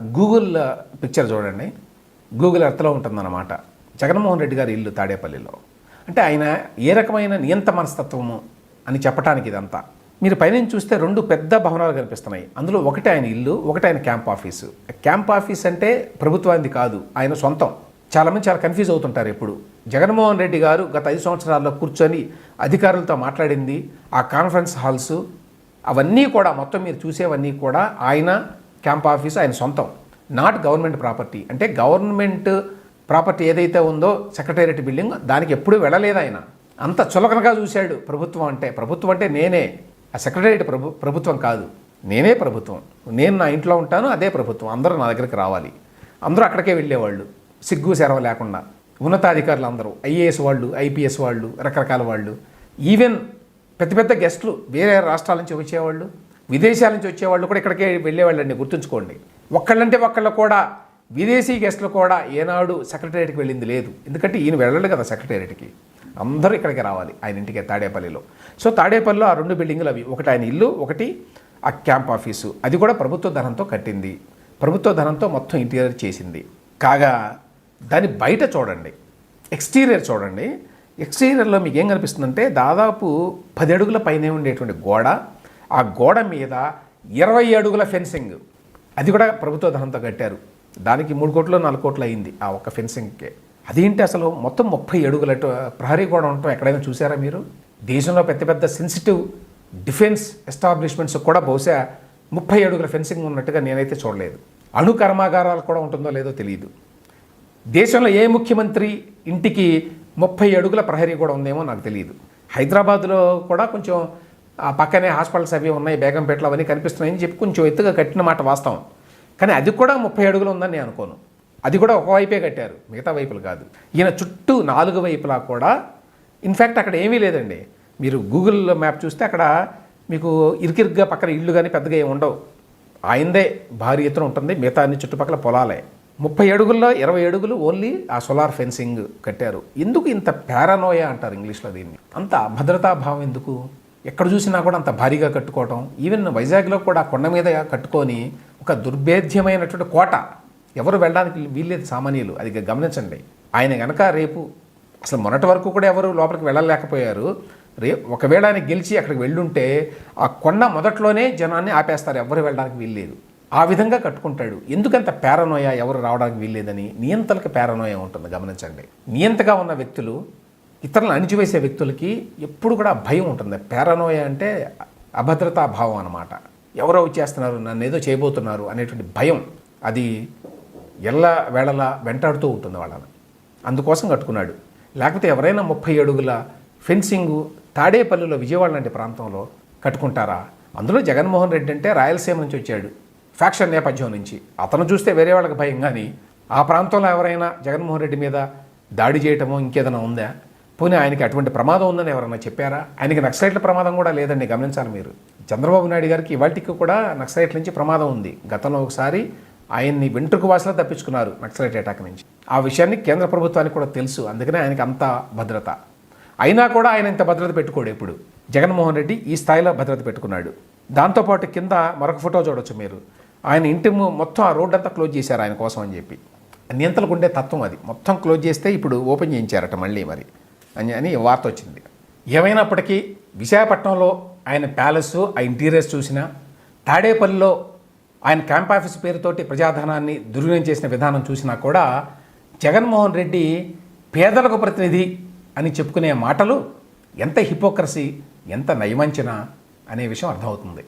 Google picture చూడండి. Google ఎర్త్లో ఉంటుందన్నమాట. జగన్మోహన్ రెడ్డి గారి ఇల్లు తాడేపల్లిలో. అంటే ఆయన ఏ రకమైన నియంత మనస్తత్వము అని చెప్పడానికి ఇదంతా. మీరు పైనుంచి చూస్తే రెండు పెద్ద భవనాలు కనిపిస్తున్నాయి. అందులో ఒకటి ఆయన ఇల్లు ఒకటి ఆయన క్యాంప్ ఆఫీసు. క్యాంప్ ఆఫీస్ అంటే ప్రభుత్వానికి కాదు ఆయన సొంతం. చాలామంది చాలా కన్ఫ్యూజ్ అవుతుంటారు ఎప్పుడు. జగన్మోహన్ రెడ్డి గారు గత ఐదు సంవత్సరాల్లో కూర్చొని అధికారులతో మాట్లాడింది. ఆ కాన్ఫరెన్స్ హాల్స్ అవన్నీ కూడా మొత్తం మీరు చూసేవన్నీ కూడా ఆయన క్యాంప్ ఆఫీస్ ఆయన సొంతం. Not government property. అంటే గవర్నమెంట్ ప్రాపర్టీ ఏదైతే ఉందో సెక్రటేరియట్ బిల్డింగ్ దానికి ఎప్పుడూ వెళ్ళలేదు ఆయన. అంత చులకనగా చూశాడు ప్రభుత్వం అంటే. ప్రభుత్వం అంటే నేనే. ఆ సెక్రటేరియట్ ప్రభు ప్రభుత్వం కాదు. నేనే ప్రభుత్వం. నేను నా ఇంట్లో ఉంటాను అదే ప్రభుత్వం. అందరూ నా దగ్గరికి రావాలి. అందరూ అక్కడికే వెళ్ళేవాళ్ళు. సిగ్గు సెరవ లేకుండా. ఉన్నతాధికారులు అందరూ. ఐఏఎస్ వాళ్ళు ఐపీఎస్ వాళ్ళు రకరకాల వాళ్ళు. ఈవెన్ పెద్ద పెద్ద గెస్టులు వేరే రాష్ట్రాల నుంచి వచ్చేవాళ్ళు. విదేశాల నుంచి వచ్చేవాళ్ళు కూడా ఇక్కడికే వెళ్ళేవాళ్ళండి గుర్తుంచుకోండి. ఒక్కళ్ళంటే ఒక్కళ్ళు కూడా విదేశీ గెస్టులు కూడా ఏనాడు సెక్రటేరియట్కి వెళ్ళింది లేదు. ఎందుకంటే ఈయన వెళ్ళడు కదా సెక్రటేరియట్కి. అందరూ ఇక్కడికి రావాలి ఆయన ఇంటికి తాడేపల్లిలో. సో తాడేపల్లిలో ఆ రెండు బిల్డింగులు అవి. ఒకటి ఆయన ఇల్లు ఒకటి ఆ క్యాంప్ ఆఫీసు. అది కూడా ప్రభుత్వ ధనంతో కట్టింది. ప్రభుత్వ ధనంతో మొత్తం ఇంటీరియర్ చేసింది. కాగా దాని బయట చూడండి. ఎక్స్టీరియర్ చూడండి. ఎక్స్టీరియర్లో మీకు ఏం కనిపిస్తుందంటే దాదాపు పది అడుగుల పైనే ఉండేటువంటి గోడ. ఆ గోడ మీద ఇరవై అడుగుల ఫెన్సింగ్. అది కూడా ప్రభుత్వ ధనంతో కట్టారు. దానికి మూడు కోట్లు నాలుగు కోట్లు అయింది ఆ ఒక్క ఫెన్సింగ్కే. అదేంటి అసలు మొత్తం ముప్పై అడుగుల ప్రహరీ గోడ ఉండటం ఎక్కడైనా చూసారా మీరు? దేశంలో పెద్ద పెద్ద సెన్సిటివ్ డిఫెన్స్ ఎస్టాబ్లిష్మెంట్స్ కూడా బహుశా ముప్పై అడుగుల ఫెన్సింగ్ ఉన్నట్టుగా నేనైతే చూడలేదు. అణు కర్మాగారాలు కూడా ఉంటుందో లేదో తెలియదు దేశంలో ఏ ముఖ్యమంత్రి ఇంటికి ముప్పై అడుగుల ప్రహరీ కూడా ఉందేమో నాకు తెలియదు హైదరాబాద్లో కూడా కొంచెం ఆ పక్కనే హాస్పిటల్స్ అవి ఉన్నాయి బేగంపేటలో అవన్నీ కనిపిస్తున్నాయని చెప్పి కొంచెం ఎత్తుగా కట్టిన మాట వాస్తవం. కానీ అది కూడా ముప్పై అడుగులు ఉందని నేను అనుకోను. అది కూడా ఒకవైపే కట్టారు మిగతా వైపులు కాదు. ఈయన చుట్టూ నాలుగు వైపులా కూడా ఇన్ఫ్యాక్ట్ అక్కడ ఏమీ లేదండి. మీరు గూగుల్ మ్యాప్ చూస్తే అక్కడ మీకు ఇరికిరిగ్గా పక్కన ఇళ్ళు కానీ పెద్దగా ఏమి ఉండవు. ఆయనదే భారీ ఎత్తున ఉంటుంది మిగతా అన్ని చుట్టుపక్కల పొలాలే. ముప్పై అడుగుల్లో ఇరవై అడుగులు ఓన్లీ ఆ సోలార్ ఫెన్సింగ్ కట్టారు. ఎందుకు ఇంత పారానోయా అంటారు ఇంగ్లీష్లో దీన్ని? అంత అభద్రతా భావం ఎందుకు? ఎక్కడ చూసినా కూడా అంత భారీగా కట్టుకోవటం ఈవెన్ వైజాగ్లో కూడా కొండ మీద కట్టుకొని ఒక దుర్భేద్యమైనటువంటి కోట. ఎవరు వెళ్ళడానికి వీల్లేదు సామాన్యులు అది గమనించండి. ఆయన గనక రేపు అసలు మొన్నటి వరకు కూడా ఎవరు లోపలికి వెళ్ళలేకపోయారు. రే ఒకవేళ ఆయన గెలిచి అక్కడికి వెళ్ళుంటే ఆ కొండ మొదట్లోనే జనాన్ని ఆపేస్తారు ఎవరు వెళ్ళడానికి వీల్లేదు. ఆ విధంగా కట్టుకుంటాడు. ఎందుకంత పేరనోయ ఎవరు రావడానికి వీల్లేదని నియంతలకు పేరనోయ ఉంటుంది గమనించండి. నియంతగా ఉన్న వ్యక్తులు ఇతరులను అణిచివేసే వ్యక్తులకి ఎప్పుడు కూడా భయం ఉంటుంది. పేరనోయ అంటే అభద్రతా భావం అన్నమాట. ఎవరో వచ్చేస్తున్నారు నన్ను ఏదో చేయబోతున్నారు అనేటువంటి భయం అది ఎల్ల వేళలా వెంటాడుతూ ఉంటుంది వాళ్ళని. అందుకోసం కట్టుకున్నాడు. లేకపోతే ఎవరైనా ముప్పై అడుగుల ఫెన్సింగ్ తాడేపల్లిలో విజయవాడ లాంటి ప్రాంతంలో కట్టుకుంటారా? అందులో జగన్మోహన్ రెడ్డి అంటే రాయలసీమ నుంచి వచ్చాడు. ఫ్యాక్షన్ నేపథ్యం నుంచి. అతను చూస్తే వేరే వాళ్ళకి భయం కానీ ఆ ప్రాంతంలో ఎవరైనా జగన్మోహన్ రెడ్డి మీద దాడి చేయటమో ఇంకేదైనా ఉందా? పోనీ ఆయనకి అటువంటి ప్రమాదం ఉందని ఎవరైనా చెప్పారా? ఆయనకి నక్సలైట్ల ప్రమాదం కూడా లేదండి గమనించాలి మీరు. చంద్రబాబు నాయుడు గారికి ఇవాటికి కూడా నక్సలైట్ల నుంచి ప్రమాదం ఉంది. గతంలో ఒకసారి ఆయన్ని వెంట్రుకు వాసులో తప్పించుకున్నారు నక్సలైట్ అటాక్ నుంచి. ఆ విషయాన్ని కేంద్ర ప్రభుత్వానికి కూడా తెలుసు అందుకనే ఆయనకి అంత భద్రత. అయినా కూడా ఆయన ఇంత భద్రత పెట్టుకోడు ఇప్పుడు జగన్మోహన్ రెడ్డి ఈ స్థాయిలో భద్రత పెట్టుకున్నాడు. దాంతోపాటు కింద మరొక ఫోటో చూడొచ్చు మీరు. ఆయన ఇంటి మొత్తం ఆ రోడ్ అంతా క్లోజ్ చేశారు ఆయన కోసం అని చెప్పి. నియంతలకు ఉండే తత్వం అది. మొత్తం క్లోజ్ చేస్తే ఇప్పుడు ఓపెన్ చేయించారట మళ్ళీ మరి. అని అని వార్త వచ్చింది ఏమైనప్పటికీ విశాఖపట్నంలో ఆయన ప్యాలెస్ ఆ ఇంటీరియర్స్ చూసినా తాడేపల్లిలో ఆయన క్యాంప్ ఆఫీస్ పేరుతోటి ప్రజాధనాన్ని దుర్వినియోగం చేసిన విధానం చూసినా కూడా జగన్మోహన్ రెడ్డి పేదలకు ప్రతినిధి అని చెప్పుకునే మాటలు ఎంత హిపోక్రసీ ఎంత నయమంచన అనే విషయం అర్థమవుతుంది.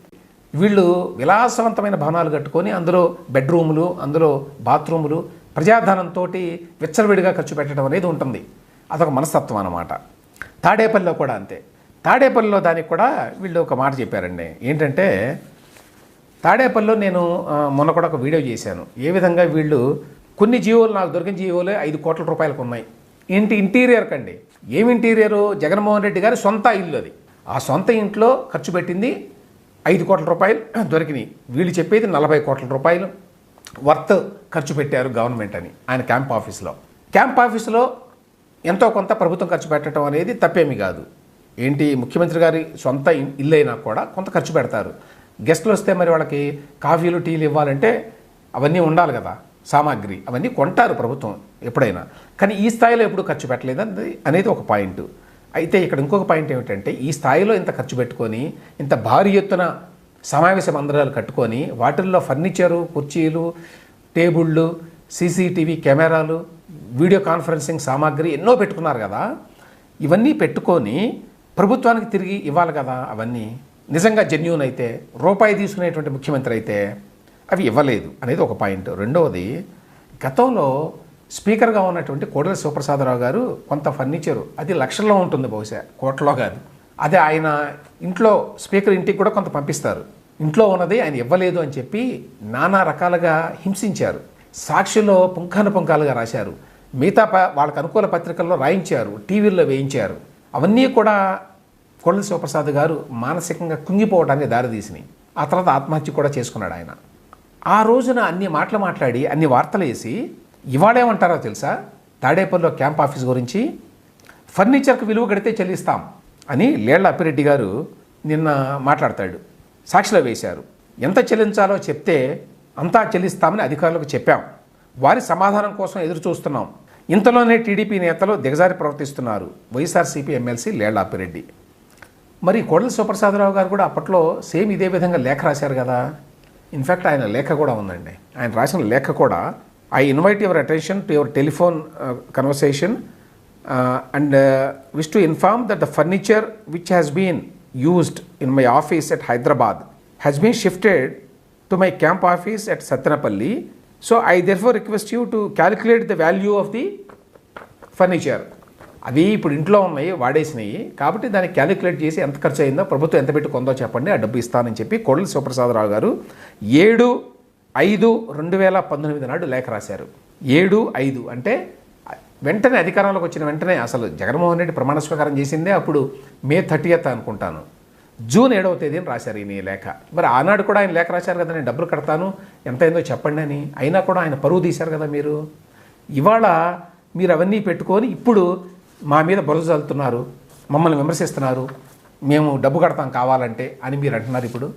వీళ్ళు విలాసవంతమైన భవనాలు కట్టుకొని అందులో బెడ్రూములు అందులో బాత్రూములు ప్రజాధనంతో విచ్చలవిడిగా ఖర్చు పెట్టడం అనేది ఉంటుంది. అదొక మనస్తత్వం అన్నమాట. తాడేపల్లిలో కూడా అంతే. తాడేపల్లిలో దానికి కూడా వీళ్ళు ఒక మాట చెప్పారండి. ఏంటంటే తాడేపల్లిలో నేను మొన్న కూడా ఒక వీడియో చేశాను. ఏ విధంగా వీళ్ళు కొన్ని జీవోలు నాకు దొరికిన జీవోలే ఐదు కోట్ల రూపాయలకు ఉన్నాయి. ఇంటి ఇంటీరియర్ కండి? ఏమి ఇంటీరియరు? జగన్మోహన్ రెడ్డి గారి సొంత ఇల్లు అది. ఆ సొంత ఇంట్లో ఖర్చు పెట్టింది ఐదు కోట్ల రూపాయలు దొరికినాయి. వీళ్ళు చెప్పేది నలభై కోట్ల రూపాయలు. వర్త్ ఖర్చు పెట్టారు గవర్నమెంట్ అని ఆయన క్యాంప్ ఆఫీస్లో. క్యాంప్ ఆఫీస్లో ఎంతో కొంత ప్రభుత్వం ఖర్చు పెట్టడం అనేది తప్పేమీ కాదు. ఏంటి? ముఖ్యమంత్రి గారి సొంత ఇన్- ఇల్లు అయినా కూడా కొంత ఖర్చు పెడతారు. గెస్టులు వస్తే మరి వాళ్ళకి కాఫీలు టీలు ఇవ్వాలంటే అవన్నీ ఉండాలి కదా. సామాగ్రి అవన్నీ కొంటారు ప్రభుత్వం ఎప్పుడైనా. కానీ ఈ స్థాయిలో ఎప్పుడు ఖర్చు పెట్టలేదు అనేది ఒక పాయింట్. అయితే ఇక్కడ ఇంకొక పాయింట్ ఏమిటంటే ఈ స్థాయిలో ఇంత ఖర్చు పెట్టుకొని ఇంత భారీ ఎత్తున సమావేశ మందిరాలు కట్టుకొని వాటిల్లో ఫర్నిచరు కుర్చీలు టేబుళ్ళు సీసీటీవీ కెమెరాలు వీడియో కాన్ఫరెన్సింగ్ సామాగ్రి ఎన్నో పెట్టుకున్నారు కదా. ఇవన్నీ పెట్టుకొని ప్రభుత్వానికి తిరిగి ఇవ్వాలి కదా అవన్నీ. నిజంగా జెన్యున్ అయితే రూపాయి తీసుకునేటువంటి ముఖ్యమంత్రి అయితే అవి ఇవ్వలేదు అనేది ఒక పాయింట్. రెండవది గతంలో స్పీకర్గా ఉన్నటువంటి కోడెల శివప్రసాదరావు గారు కొంత ఫర్నిచరు అది లక్షల్లో ఉంటుంది బహుశా కోట్లో కాదు. అదే ఆయన ఇంట్లో స్పీకర్ ఇంటికి కూడా కొంత పంపిస్తారు. ఇంట్లో ఉన్నది ఆయన ఇవ్వలేదు అని చెప్పి నానా రకాలుగా హింసించారు. సాక్షిలో పుంఖాను పుంఖాలుగా రాశారు. మిగతా ప- వాళ్ళకు అనుకూల పత్రికల్లో రాయించారు టీవీల్లో వేయించారు. అవన్నీ కూడా కొల్లి శివప్రసాద్ గారు మానసికంగా కుంగిపోవడానికి దారితీసినాయి. ఆ తర్వాత ఆత్మహత్య కూడా చేసుకున్నాడు ఆయన. ఆ రోజున అన్ని మాటలు మాట్లాడి అన్ని వార్తలు వేసి ఇవాళేమంటారో తెలుసా? తాడేపల్లిలో క్యాంప్ ఆఫీస్ గురించి ఫర్నిచర్కి విలువ కడితే చెల్లిస్తాం అని లేళ్ళ అప్పిరెడ్డి గారు నిన్న మాట్లాడతాడు. సాక్షిలో వేశారు. ఎంత చెల్లించాలో చెప్తే అంతా చెల్లిస్తామని అధికారులకు చెప్పాం. వారి సమాధానం కోసం ఎదురు చూస్తున్నాం ఇంతలోనే టీడీపీ నేతలు దిగజారి ప్రవర్తిస్తున్నారు. వైఎస్ఆర్సీపీ ఎమ్మెల్సీ లేళ్ళాపిరెడ్డి మరి కోడల సుప్రసాదరావు గారు కూడా అప్పట్లో సేమ్ ఇదే విధంగా లేఖ రాశారు కదా. ఇన్ఫ్యాక్ట్ ఆయన లేఖ కూడా ఉందండి. ఆయన రాసిన లేఖ కూడా I invite your attention to your telephone conversation and wish to inform that the furniture which has been used in my office at Hyderabad has been shifted to my camp office at Sattenapalli so I therefore request you to calculate the value of the furniture అవి ఇప్పుడు ఇంట్లో ఉన్నాయి వాడేసినాయి. కాబట్టి దాన్ని calculate చేసి ఎంత ఖర్చు అయిందో ప్రభుత్వం ఎంత పెట్టి కొందో చెప్పండి ఆ డబ్బు ఇస్తానని చెప్పి కోడలి శివప్రసాదరావు గారు ఏడు ఐదు రెండు వేల పంతొమ్మిది నాడు లేఖ రాశారు. ఏడు ఐదు అంటే వెంటనే అధికారంలోకి వచ్చిన వెంటనే అసలు జగన్మోహన్ రెడ్డి ప్రమాణ స్వీకారం చేసిందే అప్పుడు మే థర్టీయత్ అనుకుంటాను. జూన్ ఏడవ తేదీని రాశారు ఈయన ఈ లేఖ. మరి ఆనాడు కూడా ఆయన లేఖ రాశారు కదా నేను డబ్బులు కడతాను ఎంత అయిందో చెప్పండి అని. అయినా కూడా ఆయన పరువు తీశారు కదా మీరు. ఇవాళ మీరు అవన్నీ పెట్టుకొని ఇప్పుడు మా మీద బురద చల్లుతున్నారు మమ్మల్ని విమర్శిస్తున్నారు మేము డబ్బు కడతాం కావాలంటే అని మీరు అంటున్నారు ఇప్పుడు.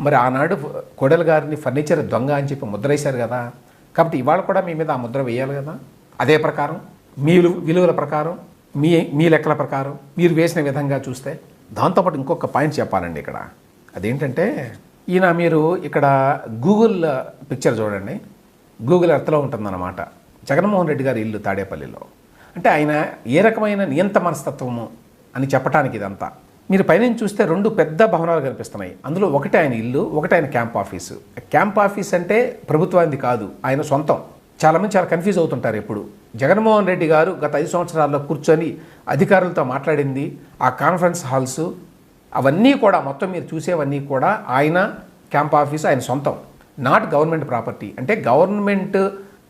మరి ఆనాడు కోడెల గారిని ఫర్నిచర్ దొంగ అని చెప్పి ముద్ర వేశారు కదా. కాబట్టి ఇవాళ కూడా మీ మీద ఆ ముద్ర వేయాలి కదా. అదే ప్రకారం మీ విలువల ప్రకారం మీ మీ లెక్కల ప్రకారం మీరు వేసిన విధంగా చూస్తే దాంతోపాటు ఇంకొక పాయింట్ చెప్పాలండి ఇక్కడ. అదేంటంటే ఈయన మీరు ఇక్కడ గూగుల్ పిక్చర్ చూడండి. గూగుల్ ఎర్త్లో ఉంటుందన్నమాట. జగన్మోహన్ రెడ్డి గారి ఇల్లు తాడేపల్లిలో. అంటే ఆయన ఏ రకమైన నియంత మనస్తత్వము అని చెప్పడానికి ఇదంతా. మీరు పైనుంచి చూస్తే రెండు పెద్ద భవనాలు కనిపిస్తున్నాయి. అందులో ఒకటి ఆయన ఇల్లు ఒకటి ఆయన క్యాంప్ ఆఫీసు. క్యాంప్ ఆఫీస్ అంటే ప్రభుత్వానికి కాదు ఆయన సొంతం. చాలామంది చాలా కన్ఫ్యూజ్ అవుతుంటారు ఎప్పుడు. జగన్మోహన్ రెడ్డి గారు గత ఐదు సంవత్సరాల్లో కూర్చొని అధికారులతో మాట్లాడింది ఆ కాన్ఫరెన్స్ హాల్స్ అవన్నీ కూడా మొత్తం మీరు చూసేవన్నీ కూడా ఆయన క్యాంప్ ఆఫీస్ ఆయన సొంతం. నాట్ గవర్నమెంట్ ప్రాపర్టీ అంటే గవర్నమెంట్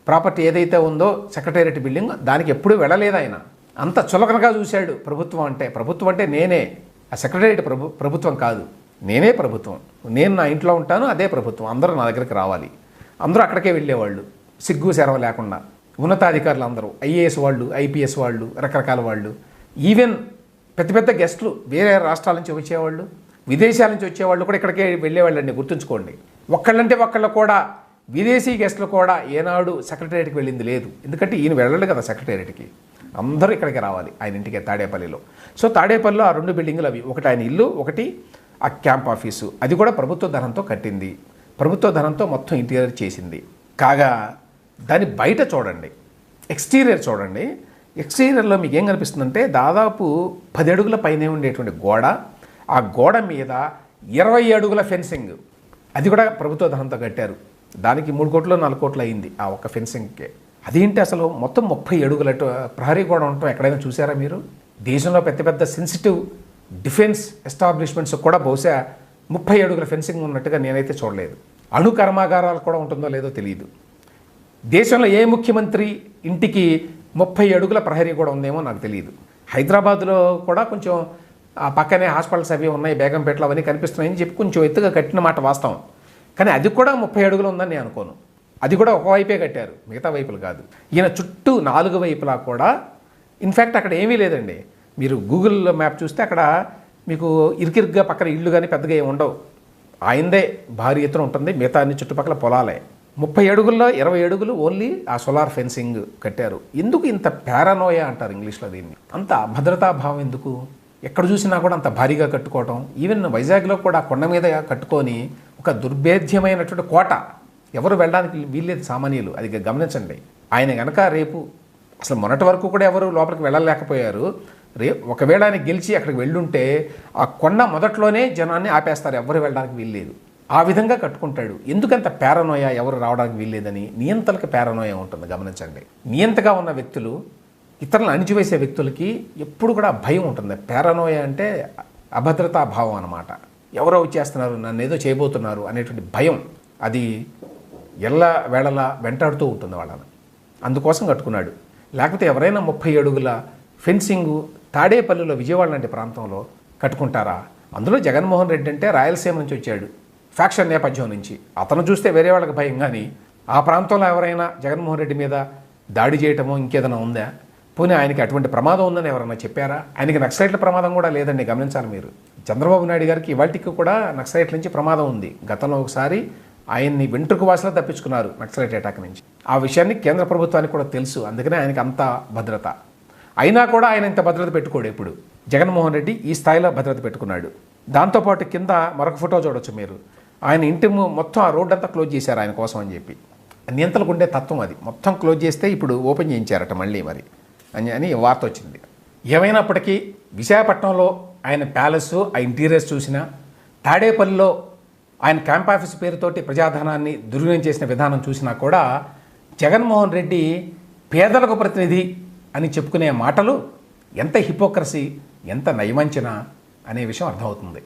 ప్రాపర్టీ ఏదైతే ఉందో సెక్రటేరియట్ బిల్డింగ్ దానికి ఎప్పుడూ వెళ్ళలేదు ఆయన. అంత చులకనగా చూశాడు ప్రభుత్వం అంటే. ప్రభుత్వం అంటే నేనే. ఆ సెక్రటేరియట్ ప్రభు ప్రభుత్వం కాదు. నేనే ప్రభుత్వం. నేను నా ఇంట్లో ఉంటాను అదే ప్రభుత్వం. అందరూ నా దగ్గరికి రావాలి. అందరూ అక్కడికే వెళ్ళేవాళ్ళు. సిగ్గు సెరవ లేకుండా ఉన్నతాధికారులు అందరూ ఐఏఎస్ వాళ్ళు ఐపీఎస్ వాళ్ళు రకరకాల వాళ్ళు ఈవెన్ పెద్ద పెద్ద గెస్టులు వేరే రాష్ట్రాల నుంచి వచ్చేవాళ్ళు విదేశాల నుంచి వచ్చేవాళ్ళు కూడా ఇక్కడికే వెళ్ళేవాళ్ళండి గుర్తుంచుకోండి. ఒక్కళ్ళంటే ఒక్కళ్ళు కూడా విదేశీ గెస్టులు కూడా ఏనాడు సెక్రటేరియట్కి వెళ్ళింది లేదు. ఎందుకంటే ఈయన వెళ్ళడు కదా సెక్రటేరియట్కి. అందరూ ఇక్కడికి రావాలి ఆయన ఇంటికి తాడేపల్లిలో. సో తాడేపల్లిలో ఆ రెండు బిల్డింగులు అవి ఒకటి ఆయన ఇల్లు ఒకటి ఆ క్యాంప్ ఆఫీసు. అది కూడా ప్రభుత్వ ధనంతో కట్టింది. ప్రభుత్వ ధనంతో మొత్తం ఇంటీరియర్ చేసింది. కాగా దాని బయట చూడండి. ఎక్స్టీరియర్ చూడండి. ఎక్స్టీరియర్లో మీకు ఏం కనిపిస్తుందంటే దాదాపు పది అడుగుల పైనే ఉండేటువంటి గోడ. ఆ గోడ మీద ఇరవై అడుగుల ఫెన్సింగ్. అది కూడా ప్రభుత్వ ధనంతో కట్టారు. దానికి మూడు కోట్లు నాలుగు కోట్లు అయింది ఆ ఒక్క ఫెన్సింగ్కే. అదేంటి అసలు మొత్తం ముప్పై అడుగుల ప్రహరీ గోడ ఉండటం ఎక్కడైనా చూసారా మీరు? దేశంలో పెద్ద పెద్ద సెన్సిటివ్ డిఫెన్స్ ఎస్టాబ్లిష్మెంట్స్ కూడా బహుశా ముప్పై అడుగుల ఫెన్సింగ్ ఉన్నట్టుగా నేనైతే చూడలేదు. అణు కర్మాగారాలు కూడా ఉంటుందో లేదో తెలియదు. దేశంలో ఏ ముఖ్యమంత్రి ఇంటికి ముప్పై అడుగుల ప్రహరీ కూడా ఉందేమో నాకు తెలియదు. హైదరాబాద్లో కూడా కొంచెం ఆ పక్కనే హాస్పిటల్స్ అవి ఉన్నాయి బేగంపేటలో అవన్నీ కనిపిస్తున్నాయని చెప్పి కొంచెం ఎత్తుగా కట్టిన మాట వాస్తవం. కానీ అది కూడా ముప్పై అడుగులు ఉందని నేను అనుకోను. అది కూడా ఒక వైపే కట్టారు మిగతా వైపులు కాదు. ఈయన చుట్టూ నాలుగు వైపులా కూడా ఇన్ఫ్యాక్ట్ అక్కడ ఏమీ లేదండి. మీరు గూగుల్ మ్యాప్ చూస్తే అక్కడ మీకు ఇరికిరిగ్గా పక్కన ఇల్లు కానీ పెద్దగా ఏమి ఉండవు. ఆయనదే భారీ ఎత్తున ఉంటుంది మిగతా అన్ని చుట్టుపక్కల పొలాలే. ముప్పై అడుగుల్లో ఇరవై అడుగులు ఓన్లీ ఆ సోలార్ ఫెన్సింగ్ కట్టారు. ఎందుకు ఇంత పారానోయ అంటారు ఇంగ్లీష్లో దీన్ని? అంత భద్రతా భావం ఎందుకు? ఎక్కడ చూసినా కూడా అంత భారీగా కట్టుకోవటం. ఈవెన్ వైజాగ్లో కూడా కొండ మీద కట్టుకొని ఒక దుర్భేద్యమైనటువంటి కోట. ఎవరు వెళ్ళడానికి వీల్లేదు సామాన్యులు. అది గమనించండి. ఆయన కనుక రేపు అసలు మొన్నటి వరకు కూడా ఎవరు లోపలికి వెళ్ళలేకపోయారు. రే ఒకవేళ ఆయన గెలిచి అక్కడికి వెళ్ళుంటే ఆ కొండ మొదట్లోనే జనాన్ని ఆపేస్తారు. ఎవరు వెళ్ళడానికి వీల్లేదు. ఆ విధంగా కట్టుకుంటాడు. ఎందుకంత పేరనోయ ఎవరు రావడానికి వీల్లేదని నియంతలకు పేరనోయ ఉంటుంది గమనించండి. నియంతగా ఉన్న వ్యక్తులు ఇతరులను అణిచివేసే వ్యక్తులకి ఎప్పుడు కూడా భయం ఉంటుంది. పేరనోయ అంటే అభద్రతా భావం అన్నమాట. ఎవరో వచ్చేస్తున్నారు నన్ను ఏదో చేయబోతున్నారు అనేటువంటి భయం. అది ఎల్ల వేళలా వెంటాడుతూ ఉంటుంది వాళ్ళని. అందుకోసం కట్టుకున్నాడు. లేకపోతే ఎవరైనా ముప్పై అడుగుల ఫెన్సింగ్ తాడేపల్లిలో విజయవాడ లాంటి ప్రాంతంలో కట్టుకుంటారా? అందులో జగన్మోహన్ రెడ్డి అంటే రాయలసీమ నుంచి వచ్చాడు. ఫ్యాక్షన్ నేపథ్యం నుంచి. అతను చూస్తే వేరే వాళ్ళకి భయం కానీ ఆ ప్రాంతంలో ఎవరైనా జగన్మోహన్ రెడ్డి మీద దాడి చేయటమో ఇంకేదైనా ఉందా? పోనీ ఆయనకి అటువంటి ప్రమాదం ఉందని ఎవరైనా చెప్పారా? ఆయనకి నక్సలైట్ల ప్రమాదం కూడా లేదండి గమనించాలి మీరు. చంద్రబాబు నాయుడు గారికి ఇవాటికి కూడా నక్సలైట్ల నుంచి ప్రమాదం ఉంది. గతంలో ఒకసారి ఆయన్ని వెంట్రుకు వాసన తప్పించుకున్నారు నక్సలైట్ అటాక్ నుంచి. ఆ విషయాన్ని కేంద్ర ప్రభుత్వానికి కూడా తెలుసు అందుకనే ఆయనకి అంత భద్రత. అయినా కూడా ఆయన ఇంత భద్రత పెట్టుకోడు ఇప్పుడు జగన్మోహన్ రెడ్డి ఈ స్థాయిలో భద్రత పెట్టుకున్నాడు. దాంతోపాటు కింద మరొక ఫోటో చూడొచ్చు మీరు. ఆయన ఇంటి మొత్తం ఆ రోడ్ అంతా క్లోజ్ చేశారు ఆయన కోసం అని చెప్పి. నియంతలకు ఉండే తత్వం అది. మొత్తం క్లోజ్ చేస్తే ఇప్పుడు ఓపెన్ చేయించారట మళ్ళీ మరి. అని అని వార్త వచ్చింది. ఏమైనప్పటికీ విశాఖపట్నంలో ఆయన ప్యాలెస్ ఆ ఇంటీరియర్స్ చూసినా తాడేపల్లిలో ఆయన క్యాంప్ ఆఫీస్ పేరుతోటి ప్రజాధనాన్ని దుర్వినియోగం చేసిన విధానం చూసినా కూడా జగన్మోహన్ రెడ్డి పేదలకు ప్రతినిధి అని చెప్పుకునే మాటలు ఎంత హిపోక్రసీ ఎంత నయమంచన అనే విషయం అర్థమవుతుంది.